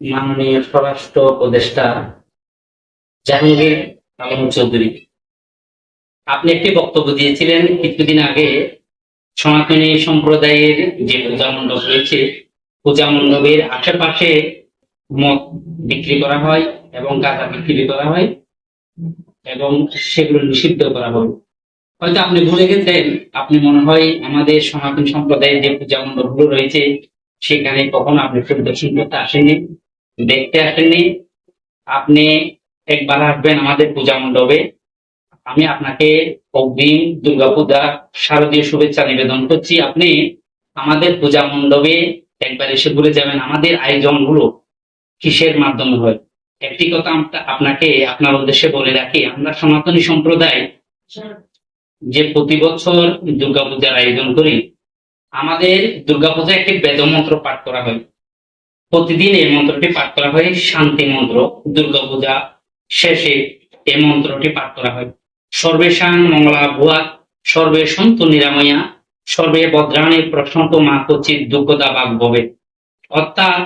মাননীয় স্বরাষ্ট্র উপদেষ্টা জাহাঙ্গীর আলম চৌধুরী, আপনি একটি বক্তব্য দিয়েছিলেন কিছুদিন আগে, সনাতনী সম্প্রদায়ের যে পূজা মণ্ডপ রয়েছে, পূজা মণ্ডপের আশেপাশে মদ বিক্রি করা হয় এবং গাঁজা বিক্রি করা হয় এবং সেগুলো নিষিদ্ধ করা হয়। হয়তো আপনি ভুলে গেছেন, আপনি মনে হয় আমাদের সনাতন সম্প্রদায়ের যে পূজা মণ্ডপগুলো রয়েছে, সেখানে কখনো আপনি পরিদর্শন করতে আসেননি। দেখতে আসেননি। আপনি একবার আসবেন আমাদের পূজা মণ্ডপে। আমি আপনাকে অগ্রিম দুর্গাপূজা শারদীয় শুভেচ্ছা নিবেদন করছি। আপনি আমাদের পূজা মণ্ডপে একবার এসে ঘুরে যাবেন। আমাদের আয়োজনগুলো কিসের মাধ্যমে হয়? একটি কথা আপনাকে আপনার উদ্দেশ্যে বলে রাখি, আমরা সনাতনী সম্প্রদায় যে প্রতি বছর দুর্গাপূজার আয়োজন করি, আমাদের দুর্গাপূজায় একটি বেদ মন্ত্র পাঠ করা হয়। প্রতিদিন এই মন্ত্রটি পাঠ করা হয়। শান্তি মন্ত্র দুর্গাপূজা শেষে এই মন্ত্রটি পাঠ করা হয়। সর্বেশাং মঙ্গলা ভুয়া, সর্বে সন্তু নিরাময়া, সর্বে ভদ্রাণী প্রশান্ত মা কচিত দুঃখদা বাগ ভবে। অর্থাৎ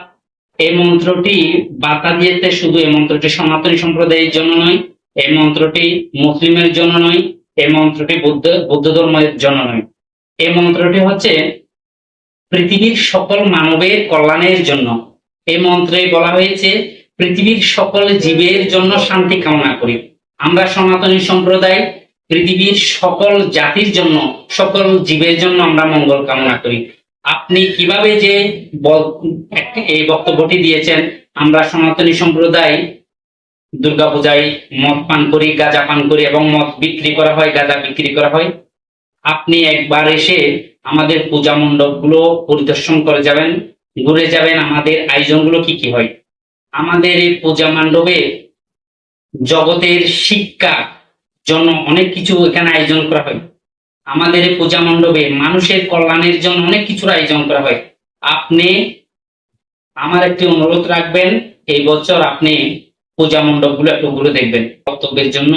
এই মন্ত্রটি বাতা দিয়েছে শুধু এই মন্ত্রটি সনাতনী সম্প্রদায়ের জন্য নয়, এই মন্ত্রটি মুসলিমের জন্য নয়, এই মন্ত্রটি বুদ্ধ, বৌদ্ধ ধর্মের জন্য নয়। এই মন্ত্রটি হচ্ছে পৃথিবীর সকল মানবের কল্যাণের জন্য। এই মন্ত্রে বলা হয়েছে, পৃথিবীর সকল জীবের জন্য শান্তি কামনা করি। আমরা সনাতনী সম্প্রদায়, পৃথিবীর সকল জাতির জন্য, সকল জীবের জন্য আমরা মঙ্গল কামনা করি। আপনি কীভাবে যে এই বক্তব্যটি দিয়েছেন, আমরা সনাতনী সম্প্রদায় দুর্গাপূজায় মদ পান করি, গাঁজা পান করি এবং মদ বিক্রি করা হয়, গাঁজা বিক্রি করা হয়। আপনি একবার এসে আমাদের পূজা মণ্ডপগুলো পরিদর্শন করে যাবেন। ঘুরে যাবেন, আমাদের আয়োজনগুলো কি কি হয়? আমাদের এই পূজা মণ্ডপে জগতের শিক্ষা জন্য অনেক কিছু এখানে আয়োজন করা হয়। আমাদের এই পূজা মণ্ডপে মানুষের কল্যাণের জন্য অনেক কিছুর আয়োজন করা হয়। আপনি আমার একটি অনুরোধ রাখবেন, এই বছর আপনি পূজা মণ্ডপগুলো একটু ঘুরে দেখবেন। বক্তব্যের জন্য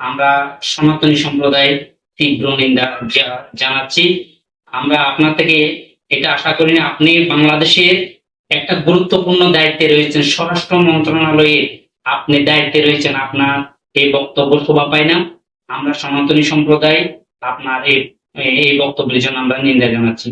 আমরা সনাতনী সম্প্রদায়ের তীব্র নিন্দা জানাচ্ছি। আমরা আপনার থেকে এটা আশা করি না আপনি বাংলাদেশের একটা গুরুত্বপূর্ণ দায়িত্বে রয়েছেন। স্বরাষ্ট্র মন্ত্রণালয়ে আপনি দায়িত্বে রয়েছেন। আপনার এই বক্তব্য শোভা পায় না। আমরা সনাতনী সম্প্রদায়, আপনার এই বক্তব্যের জন্য আমরা নিন্দা জানাচ্ছি।